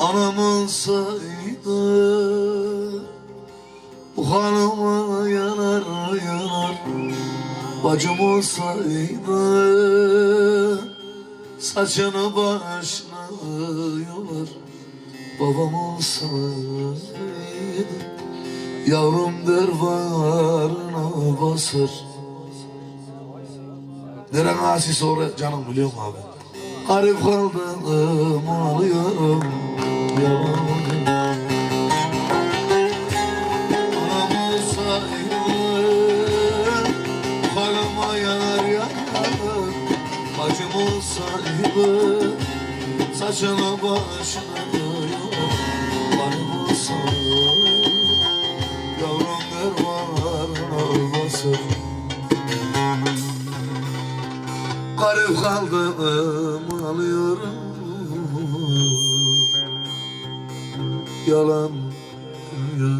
Anam olsaydı Bu hanıma yanar yanar Bacım olsaydı Saçını başına yolar Babam olsaydı Yavrum dervarına basar Deren asi sonra canım biliyor musun abi? Garip kaldım ağlıyorum Olsaydı Saçına başına Benim olsaydı Yavrum dervarına basar Garip kaldım alıyorum Yalan